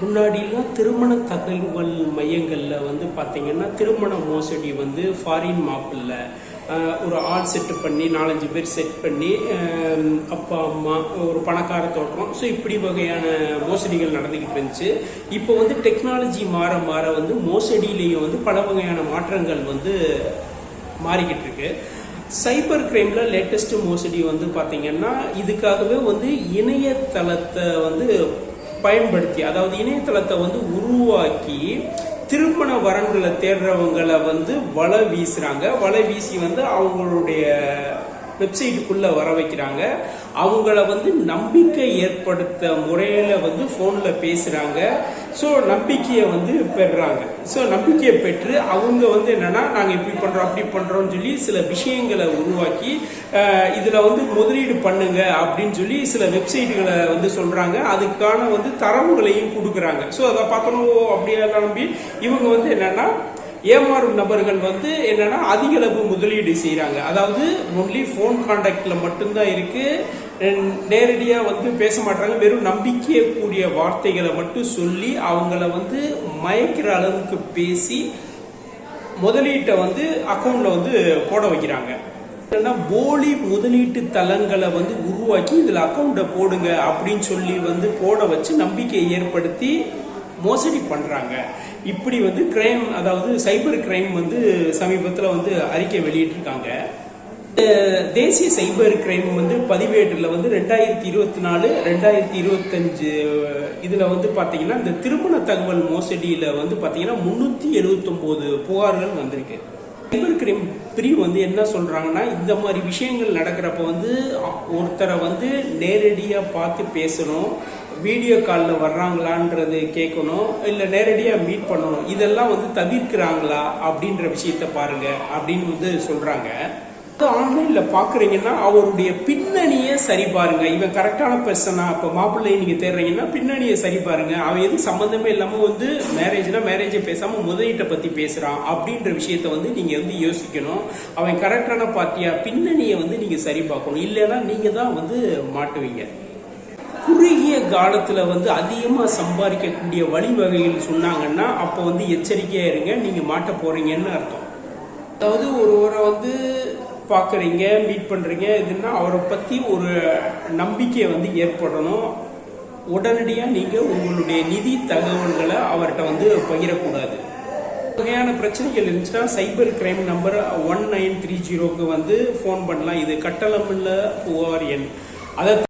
முன்னாடிலாம் திருமண தகவல் மையங்களில் வந்து பார்த்தீங்கன்னா திருமண மோசடி வந்து ஃபாரின் மாப்பிள்ள ஒரு ஆள் செட்டு பண்ணி நாலஞ்சு பேர் செட் பண்ணி அப்பா அம்மா ஒரு பணக்கார தோற்றம் ஸோ இப்படி வகையான மோசடிகள் நடந்துக்கிட்டு இருந்துச்சு. இப்போ வந்து டெக்னாலஜி மாற மாற வந்து மோசடியிலையும் வந்து பல வகையான மாற்றங்கள் வந்து மாறிக்கிட்டு இருக்கு. சைபர் கிரைம்ல லேட்டஸ்ட் மோசடி வந்து பார்த்திங்கன்னா இதுக்காகவே வந்து இணையதளத்தை வந்து பயன்படுத்தி அதாவது இணையதளத்தை வந்து உருவாக்கி திருமண வரன்களை தேடுறவங்களை வந்து வலை வீசுறாங்க. வலை வீசி வந்து அவங்களுடைய வெப்சைட்டுக்குள்ளே வர வைக்கிறாங்க. அவங்கள வந்து நம்பிக்கை ஏற்படுத்த முறையில் வந்து ஃபோனில் பேசுகிறாங்க ஸோ நம்பிக்கையை வந்து பெறுறாங்க ஸோ நம்பிக்கையை பெற்று அவங்க வந்து என்னென்னா நாங்கள் இப்படி பண்ணுறோம் அப்படி பண்ணுறோம்னு சொல்லி சில விஷயங்களை உருவாக்கி இதில் வந்து முதலீடு பண்ணுங்க அப்படின்னு சொல்லி சில வெப்சைட்டுகளை வந்து சொல்கிறாங்க அதுக்கான வந்து தரவுகளையும் கொடுக்குறாங்க. ஸோ அதை பார்த்தோம் அப்படியே நம்பி இவங்க வந்து என்னென்னா ஏமாறும் நபர்கள் வந்து என்னன்னா அதிக அளவு முதலீடு செய்கிறாங்க அதாவது ஒன்லி ஃபோன் கான்டாக்ட்ல மட்டும்தான் இருக்கு. நேரடியாக வந்து பேச மாட்டாங்க. வெறும் நம்பிக்கையை கூடிய வார்த்தைகளை மட்டும் சொல்லி அவங்கள வந்து மயக்கிற அளவுக்கு பேசி முதலீட்டை வந்து அக்கௌண்ட்ல வந்து போட வைக்கிறாங்க. என்னன்னா போலி முதலீட்டு தளங்களை வந்து உருவாக்கி இதில் அக்கௌண்ட்டை போடுங்க அப்படின்னு சொல்லி வந்து போட வச்சு நம்பிக்கையை ஏற்படுத்தி மோசடி பண்ணுறாங்க இப்படி வந்து கிரைம் அதாவது சைபர் கிரைம் வந்து சமீபத்தில் வந்து அறிக்கை வெளியிட்டிருக்காங்க. தேசிய சைபர் கிரைம் வந்து பதிவேட்டில் வந்து ரெண்டாயிரத்தி இருபத்தி நாலு ரெண்டாயிரத்தி இருபத்தஞ்சு இதில் வந்து பார்த்தீங்கன்னா இந்த திருமண தகவல் மோசடியில் வந்து பார்த்தீங்கன்னா முந்நூற்றி எழுபத்தொம்போது புகார்கள் வந்திருக்கு. சைபர் கிரைம் பிரிவு வந்து என்ன சொல்கிறாங்கன்னா இந்த மாதிரி விஷயங்கள் நடக்கிறப்ப வந்து ஒருத்தரை வந்து நேரடியாக பார்த்து பேசணும். வீடியோ காலில் வர்றாங்களான்றது கேட்கணும் இல்லை நேரடியாக மீட் பண்ணணும் இதெல்லாம் வந்து தவிர்க்கிறாங்களா அப்படின்ற விஷயத்த பாருங்க அப்படின்னு வந்து சொல்கிறாங்க ஆன்லைனில் பார்க்குறீங்கன்னா அவருடைய பின்னணியை சரி பாருங்க. இவன் கரெக்டான பர்சனா இப்போ மாப்பிள்ளையை நீங்கள் தேடுறீங்கன்னா பின்னணியை சரி பாருங்க. அவன் எதுவும் சம்மந்தமே இல்லாமல் வந்து மேரேஜ்னா மேரேஜை பேசாமல் முதலீட்டை பற்றி பேசுகிறான் அப்படின்ற விஷயத்த வந்து நீங்கள் வந்து யோசிக்கணும். அவன் கரெக்டான பார்ட்டியா பின்னணியை வந்து நீங்கள் சரி பார்க்கணும். இல்லைன்னா நீங்கள் தான் வந்து மாட்டுவீங்க. குறுகிய காலத்தில் வந்து அதிகமாக சம்பாதிக்கக்கூடிய வழிவகைகள் சொன்னாங்கன்னா அப்போ வந்து எச்சரிக்கையாக இருங்க நீங்கள் மாட்ட போகிறீங்கன்னு அர்த்தம். அதாவது ஒருவரை வந்து பார்க்குறீங்க மீட் பண்ணுறீங்க இதுன்னா அவரை பற்றி ஒரு நம்பிக்கை வந்து ஏற்படணும். உடனடியாக நீங்கள் உங்களுடைய நிதி தகவல்களை அவர்கிட்ட வந்து பகிரக்கூடாது. வகையான பிரச்சனைகள் இருந்துச்சுன்னா cyber crime number one nine three ஜீரோக்கு வந்து ஃபோன் பண்ணலாம். இது கட்டளமில்ல புகார் எண் அதை